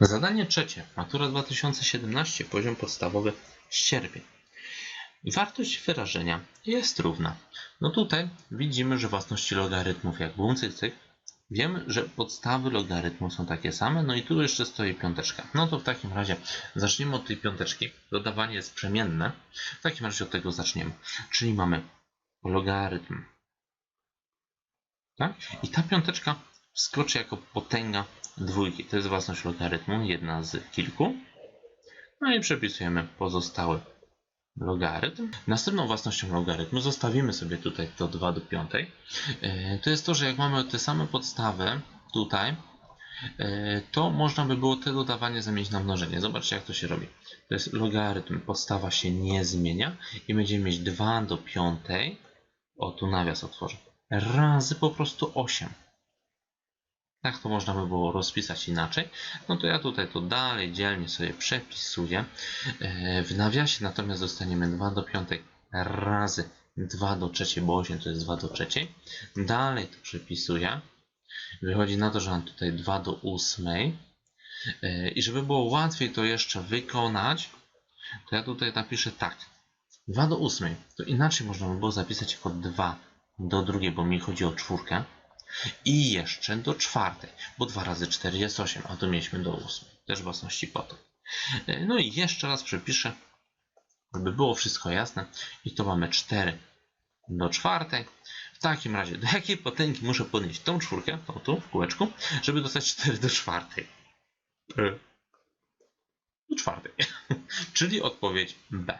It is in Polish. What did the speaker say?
Zadanie trzecie. Matura 2017, poziom podstawowy sierpień. Wartość wyrażenia jest równa. No tutaj widzimy, że własności logarytmów jak cyk. Wiemy, że podstawy logarytmu są takie same, no i tu jeszcze stoi piąteczka. No to w takim razie zacznijmy od tej piąteczki. Dodawanie jest przemienne. W takim razie od tego zaczniemy. Czyli mamy logarytm. Tak? I ta piąteczka wskoczy jako potęga dwójki. To jest własność logarytmu, jedna z kilku. No i przepisujemy pozostały logarytm. Następną własnością logarytmu zostawimy sobie tutaj to 2 do 5. E, To jest to, że jak mamy te same podstawy tutaj, e, to można by było te dodawanie zamienić na mnożenie. Zobaczcie jak to się robi. To jest logarytm, podstawa się nie zmienia i będziemy mieć 2 do 5. O, tu nawias otworzę. Razy po prostu 8. Tak to można by było rozpisać inaczej. No to ja tutaj to dalej dzielnie sobie przepisuję. E, W nawiasie natomiast dostaniemy 2 do 5 razy 2 do 3, bo 8 to jest 2 do 3. Dalej to przepisuję. Wychodzi na to, że mam tutaj 2 do 8. E, I żeby było łatwiej to jeszcze wykonać, to ja tutaj napiszę tak. 2 do 8 to inaczej można by było zapisać jako 2 do drugiej, bo mi chodzi o czwórkę. I jeszcze do czwartej, bo 2 razy 4 jest 8, a tu mieliśmy do 8. Też własności potok. E, No i jeszcze raz przepiszę, żeby było wszystko jasne. I to mamy 4 do czwartej. W takim razie, do jakiej potęgi muszę podnieść tą czwórkę, tą tu w kółeczku, żeby dostać 4 do czwartej? E, Do czwartej. Czyli odpowiedź B.